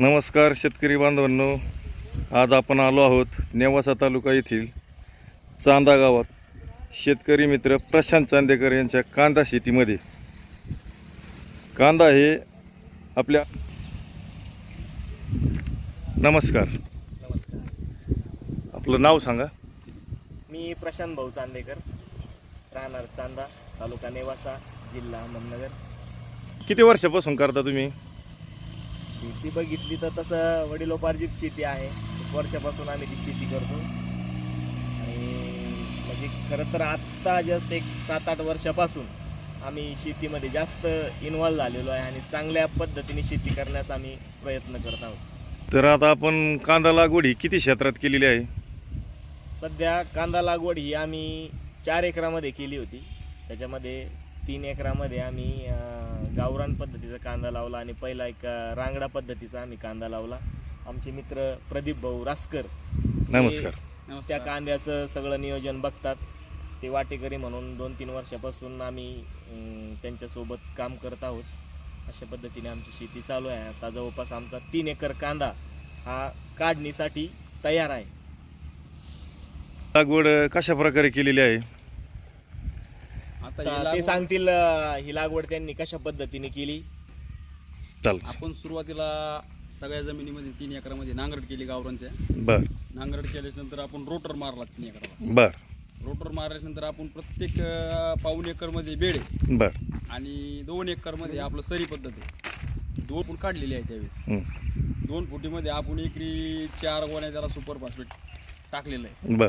नमस्कार शेतकरी बांधवांनो. आज आपण आलो आहोत नेवासा तालुका येथील चांदा गावात. शेतकरी मित्र प्रशांत चांदेकर यांच्या कांदा शेतीमध्ये. कांदा हे आपल्या नमस्कार. नमस्कार आपलं नाव सांगा. मी प्रशांत भाऊ चांदेकर राहणार चांदा तालुका नेवासा जिल्हा अहमदनगर. किती वर्षापासून करता तुम्ही? शेती बघितली तर तसं वडिलोपार्जित शेती आहे. खूप वर्षापासून आम्ही ती शेती करतो. आणि म्हणजे खरं तर आत्ता जस्ट एक सात आठ वर्षापासून आम्ही शेतीमध्ये जास्त इन्व्हॉल्व झालेलो आहे आणि चांगल्या पद्धतीने शेती करण्याचा आम्ही प्रयत्न करत आहोत. तर आता आपण कांदा लागवड ही किती क्षेत्रात केलेली आहे? सध्या कांदा लागवड ही आम्ही चार एकरामध्ये केली होती. त्याच्यामध्ये तीन एकरामध्ये आम्ही गावरान पद्धतीचा कांदा लावला आणि पहिला एक रांगडा पद्धतीचा आम्ही कांदा लावला. आमचे मित्र प्रदीप भाऊ रासकर नमस्कार. त्या कांद्याचं सगळं नियोजन बघतात. ते वाटेकरी म्हणून दोन तीन वर्षापासून आम्ही त्यांच्यासोबत काम करत आहोत. अशा पद्धतीने आमची शेती चालू आहे. आता जवळपास आमचा तीन एकर कांदा हा काढणीसाठी तयार आहे. लागवड कशा प्रकारे केलेली आहे? आता आता ते लागवड- सांगतील अं, ही लागवड त्यांनी कशा पद्धतीने केली. चाल आपण सुरुवातीला सगळ्या जमिनीमध्ये तीन एकरामध्ये नांगरट केली गावरांच्या बर. नांगरट केल्याच्यानंतर आपण रोटर मारला तीन एकराला. बर. रोटर मारल्यानंतर आपण प्रत्येक अं, पाऊण एकरमध्ये बेडे बर. आणि दोन एकरमध्ये आपलं सरी पद्धत आहे. दोन फूट काढलेली आहे त्यावेळेस. हं. दोन फुटीमध्ये आपण एकरी चार गोण्या त्याला सुपर फॉस्फेट टाकलेलं आहे. बर.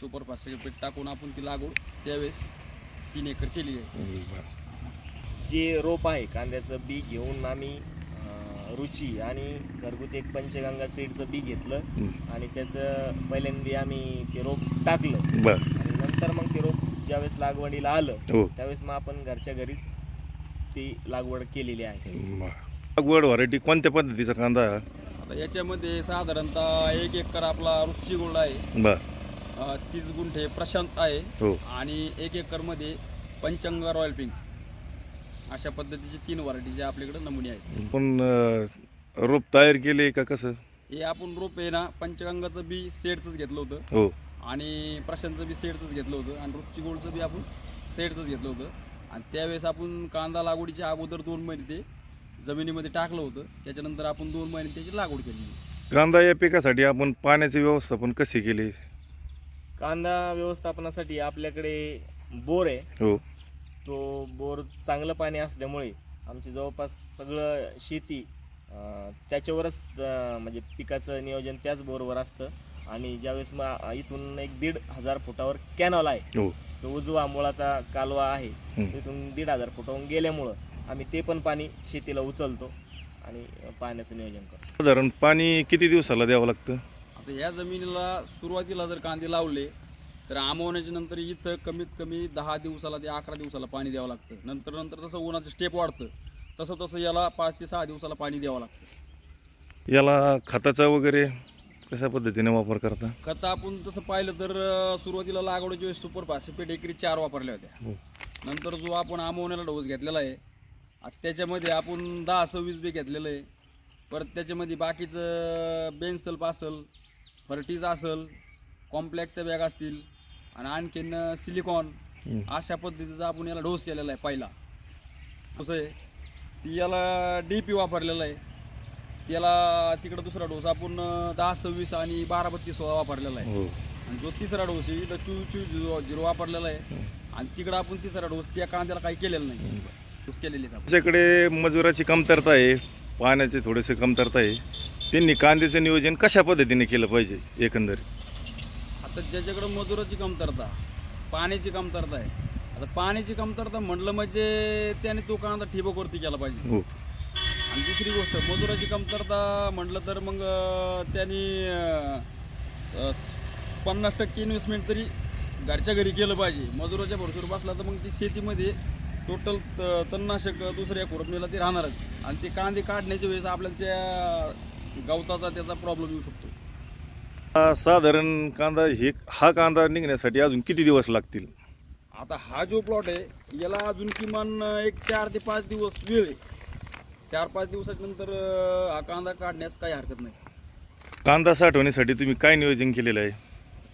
सुपर फॉस्फेट टाकून आपण ती लागवड त्यावेळेस तीन एकर केली आहे. बर. जे रोप आहे कांद्याचं बी घेऊन आम्ही अं, रुची आणि घरगुती एक पंचगंगा सीडचं बी घेतलं. आणि त्याचं पहिल्यांदा आम्ही ते रोप टाकलं. बर. आणि नंतर मग ते रोप ज्यावेळेस लागवडीला आलं हो. त्यावेळेस मग आपण घरच्या घरीच ती लागवड केलेली आहे. बर. लागवड व्हरायटी कोणत्या पद्धतीचा कांदा? आता याच्यामध्ये साधारणतः एक एकर आपला रुची गोल्ड आहे. बर. अ, तीस गुंठे प्रशांत आहे. हो. आणि एक एकरमध्ये पंचंगा रॉयल पिंक. अशा पद्धतीचे तीन व्हरायटीचे आपल्याकडे नमुने आहेत. पण अं, रोप तयार केले का कसं? हे आपण रोप आहे ना पंचगंगाचं बी सेडचंच घेतलं होतं. हो. आणि प्रशांतचं बी सेडचंच घेतलं होतं. आणि रुची गोल्डचं बी आपण सेडचंच घेतलं होतं. आणि त्यावेळेस आपण कांदा लागवडीच्या अगोदर दोन महिने ते जमिनीमध्ये टाकलं होतं. त्याच्यानंतर आपण दोन महिने त्याची लागवड केली. कांदा या पिकासाठी आपण पाण्याचे व्यवस्थापन कसे केले? कांदा व्यवस्थापनासाठी आपल्याकडे बोर आहे. हो. तो बोर चांगलं पाणी असल्यामुळे आमची जवळपास सगळं शेती अं, त्याच्यावरच अं, म्हणजे पिकाचं नियोजन त्याच बोरवर असतं. आणि ज्यावेळेस मग इथून एक दीड हजार फुटावर कॅनॉल आहे. हो. जो उजवा मुळाचा कालवा आहे. तिथून दीड हजार फुटावरून गेल्यामुळं आम्ही ते पण पाणी शेतीला उचलतो आणि पाण्याचं नियोजन करतो. साधारण पाणी किती दिवसाला द्यावं लागतं? आता या जमिनीला सुरुवातीला जर कांदे लावले तर आमवण्याच्या नंतर इथं कमीत कमी दहा दिवसाला ते अकरा दिवसाला पाणी द्यावं लागतं. नंतर नंतर जसं उन्हाचं स्टेप वाढतं. तसं तसं याला पाच ते सहा दिवसाला पाणी द्यावं लागतं. याला खताचा वगैरे कशा पद्धतीने वापर करता? खतं आपण तसं पाहिलं तर सुरुवातीला लागवडीच्या वेळेस सुपर फास्फेट एकरी चार वापरल्या होत्या. हो. नंतर जो आपण आमवण्याला डोस घेतलेला आहे त्याच्यामध्ये आपण दहा सव्वीस बी घेतलेलं आहे. परत त्याच्यामध्ये बाकीचं बेन्सल्प असेल फर्टीज असेल कॉम्प्लेक्सच्या बॅग असतील आणि आणखीन सिलिकॉन. अशा पद्धतीचा आपण याला डोस केलेला आहे पहिला. कसं आहे. ती याला डी पी वापरलेला आहे. त्याला तिकडं दुसरा डोस आपण दहा सव्वीस आणि बारा बत्तीस सोळा वापरलेला आहे. हो. आणि जो तिसरा डोस आहे तर चू चू झिरो झिरो वापरलेला आहे. आणि तिकडं आपण तिसरा डोस त्या कांद्याला काही केलेलं नाही. डोस केलेले आहेत आपण. त्याच्याकडे मजुराची कमतरता आहे. पाण्याची थोडेसे कमतरता आहे. त्यांनी कांद्याचं नियोजन कशा पद्धतीने केलं पाहिजे एकंदरीत? आता ज्याच्याकडं मजुराची कमतरता पाण्याची कमतरता आहे आता पाण्याची कमतरता म्हटलं म्हणजे त्याने तो कांदा ठिबकवरती केला पाहिजे. हो. आणि दुसरी गोष्ट मजुराची कमतरता म्हटलं तर मग अं, त्यांनी अं, पन्नास टक्के इन्व्हेस्टमेंट तरी घरच्या घरी केलं पाहिजे. मजुराच्या भरसूर बसला तर मग ती शेतीमध्ये टोटल तणनाशक दुसऱ्या खुरपणीला ते राहणारच. आणि ते कांदे काढण्याच्या वेळेस आपल्याला त्या गवताचा त्याचा प्रॉब्लेम येऊ शकतो. साधारण कांदा हे हा कांदा निघण्यासाठी अजून किती दिवस लागतील? आता हा जो प्लॉट आहे याला अजून किमान एक चार ते पाच दिवस वेळ आहे. चार पाच दिवसाच्या नंतर अं, हा कांदा काढण्यास काही हरकत नाही. कांदा साठवण्यासाठी तुम्ही काय नियोजन केलेलं आहे?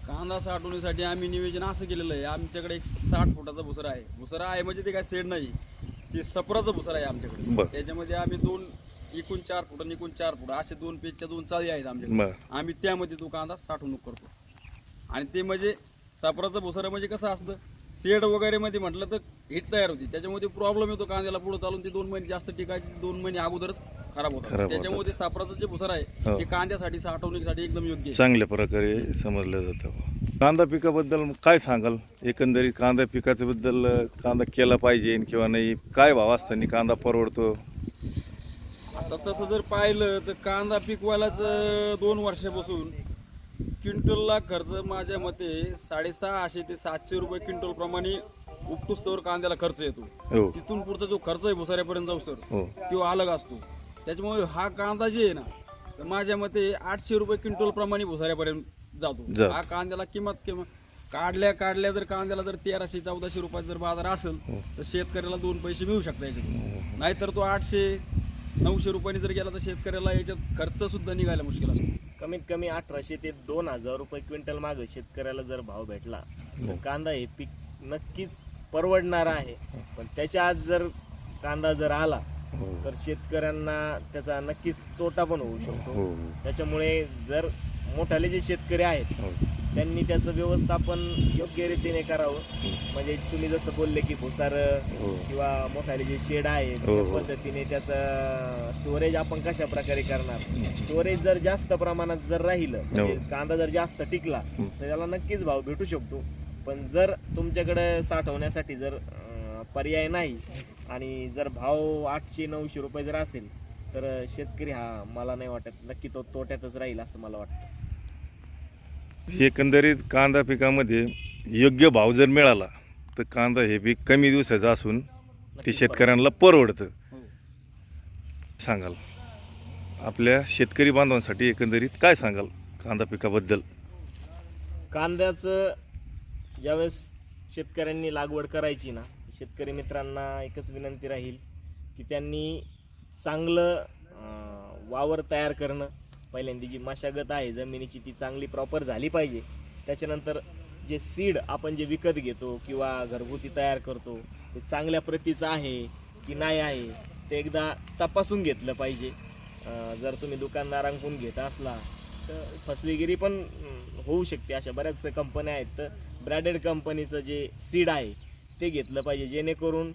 कांदा साठवण्यासाठी आम्ही नियोजन असं केलेलं आहे आमच्याकडे एक साठ फुटाचा भुसरा आहे. भुसरा आहे म्हणजे ते काय सेड नाही ते सपराचं भुसरा आहे आमच्याकडे. त्याच्यामध्ये आम्ही दोन एकूण चार फुट आणि एकूण चार फुट असे दोन पेजच्या दोन चाळी आहेत आमच्याकडे. बरं. आम्ही त्यामध्ये तो कांदा साठवणूक करतो. आणि ते म्हणजे सापराचं भुसारा म्हणजे कसं असतं? शेड वगैरे मध्ये म्हटलं तर हिट तयार होती. त्याच्यामध्ये प्रॉब्लेम येतो कांद्याला पुढे चालून ते दोन महिने जास्त टिकायचे दोन महिने अगोदरच खराब खराब होतात. होतात. त्याच्यामुळे ते सापराचं जे भुसारा आहे हो. ते कांद्यासाठी साठवणुकीसाठी एकदम योग्य आहे. चांगल्या प्रकारे समजलं जातं. कांदा पिकाबद्दल काय सांगाल? एकंदरीत कांदा पिकाच्याबद्दल अं, कांदा केला पाहिजे किंवा नाही? काय भाव असताना कांदा परवडतो? आता तसं जर पाहिलं तर कांदा पिकवायलाच दोन वर्षापासून. क्विंटलला खर्च माझ्या मते साडेसहाशे ते सातशे रुपये क्विंटल प्रमाणे उपटूस्तवर कांद्याला खर्च येतो. हो. तिथून पुढचा जो खर्च आहे भुसाऱ्यापर्यंत जाऊस तर हो. तो अलग असतो. त्याच्यामुळे हा कांदा जे आहे ना तर माझ्या मते आठशे रुपये क्विंटल प्रमाणे भुसाऱ्यापर्यंत जातो. हा कांद्याला किंमत किंमत काढल्या काढल्या जर कांद्याला जर तेराशे चौदाशे रुपयाचा जर बाजार असेल हो. तर शेतकऱ्याला दोन पैसे मिळू हो. नाहीतर तो आठशे नऊशे रुपयांनी जर गेला तर शेतकऱ्याला याच्यात खर्च सुद्धा निघायला मुश्किल असतो. कमीत कमी अठराशे ते दोन हजार रुपये क्विंटल माग शेतकऱ्याला जर भाव भेटला तर हो. कांदा हे पीक नक्कीच परवडणार आहे. पण त्याच्या आज जर कांदा जर आला हो. तर शेतकऱ्यांना त्याचा नक्कीच तोटा पण होऊ शकतो. हो. त्याच्यामुळे जर मोठाले जे शेतकरी आहेत त्यांनी त्याचं व्यवस्थापन योग्य रीतीने करावं म्हणजे तुम्ही जसं बोलले की भुसार हो किंवा मोठाले जे शेड आहे हो, त्या हो. पद्धतीने त्याचं स्टोरेज आपण कशा प्रकारे करणार स्टोरेज जर जास्त प्रमाणात जर राहिलं म्हणजे. कांदा जर जास्त टिकला. तर त्याला नक्कीच भाव भेटू शकतो पण जर तुमच्याकडे साठवण्यासाठी जर अं, पर्याय नाही आणि जर भाव आठशे नऊशे रुपये जर असेल तर शेतकरी हा मला नाही वाटत नक्की तो तोट्यातच राहील असं मला वाटतं एकंदरीत कांदा पिकामध्ये योग्य भाव जर मिळाला तर कांदा हे पीक कमी दिवसाचं असून ते शेतकऱ्यांना परवडतं. हो. सांगाल. आपल्या शेतकरी बांधवांसाठी एकंदरीत काय सांगाल कांदा पिकाबद्दल? कांद्याचं ज्यावेळेस शेतकऱ्यांनी लागवड करायची ना शेतकरी मित्रांना एकच विनंती राहील की त्यांनी चांगलं वावर तयार करणं पहिल्यांदा जी मशागत आहे जमिनीची ती चांगली प्रॉपर झाली पाहिजे. त्याच्यानंतर जे सीड आपण जे विकत घेतो किंवा घरगुती तयार करतो ते चांगल्या प्रतीचं आहे की नाही आहे ते एकदा तपासून घेतलं पाहिजे. जर तुम्ही दुकानदारांकडून घेत असला तर फसवेगिरी पण होऊ शकते. अशा बऱ्याच कंपन्या आहेत तर ब्रँडेड कंपनीचं जे सीड आहे ते घेतलं पाहिजे. जेणेकरून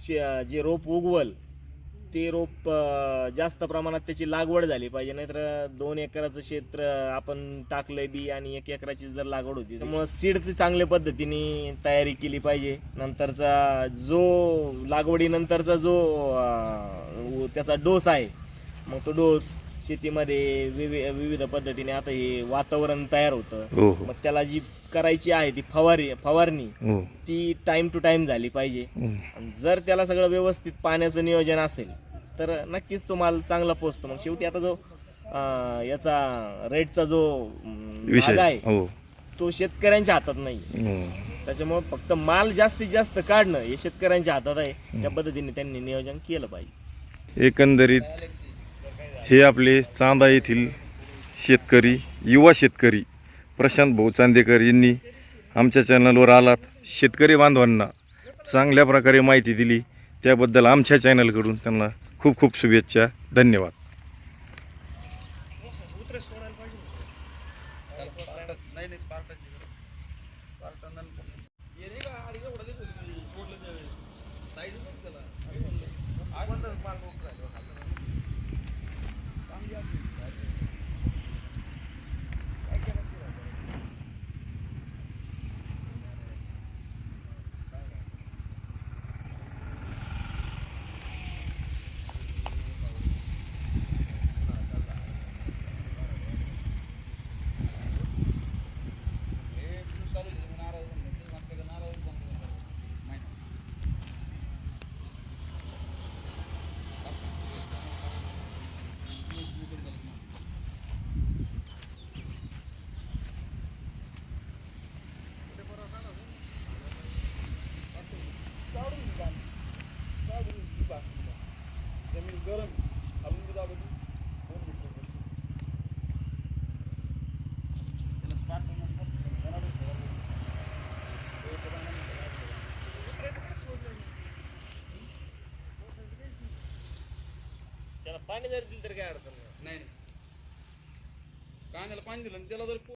शे- जे रोप उगवल ते रोप जास्त प्रमाणात त्याची लागवड झाली पाहिजे नाहीतर दोन एकराचं क्षेत्र आपण टाकलंय बी आणि एक एकराची जर लागवड होती. त्यामुळं सीडची चांगल्या पद्धतीने तयारी केली पाहिजे. नंतरचा जो लागवडीनंतरचा जो त्याचा डोस आहे मग तो डोस शेतीमध्ये विवि विविध पद्धतीने आता हे वातावरण तयार होतं. हो हो. मग त्याला जी करायची आहे ती फवारी फवारणी हो. ती टाइम टू टाइम झाली पाहिजे. आणि जर त्याला सगळं व्यवस्थित पाण्याचं नियोजन असेल तर नक्कीच तो माल चांगला पोचतो मग शेवटी आता जो याचा रेटचा जो विषय. आहे तो शेतकऱ्यांच्या हातात नाही. त्याच्यामुळे फक्त माल जास्तीत जास्त काढणं हे शेतकऱ्यांच्या हातात आहे. त्या पद्धतीने त्यांनी नियोजन केलं पाहिजे. एकंदरीत हे आपले चांदा येथील शेतकरी युवा शेतकरी प्रशांत भाऊ चांदेकर यांनी आमच्या चॅनलवर आलात. शेतकरी बांधवांना चांगल्या प्रकारे माहिती दिली. त्याबद्दल आमच्या चॅनलकडून त्यांना खूप खूप शुभेच्छा. धन्यवाद. नाही I'm gonna त्याला पाणी जरी दिलं तर काय अडचण नाही नाही नाही. कांद्याला पाणी दिलं आणि त्याला जर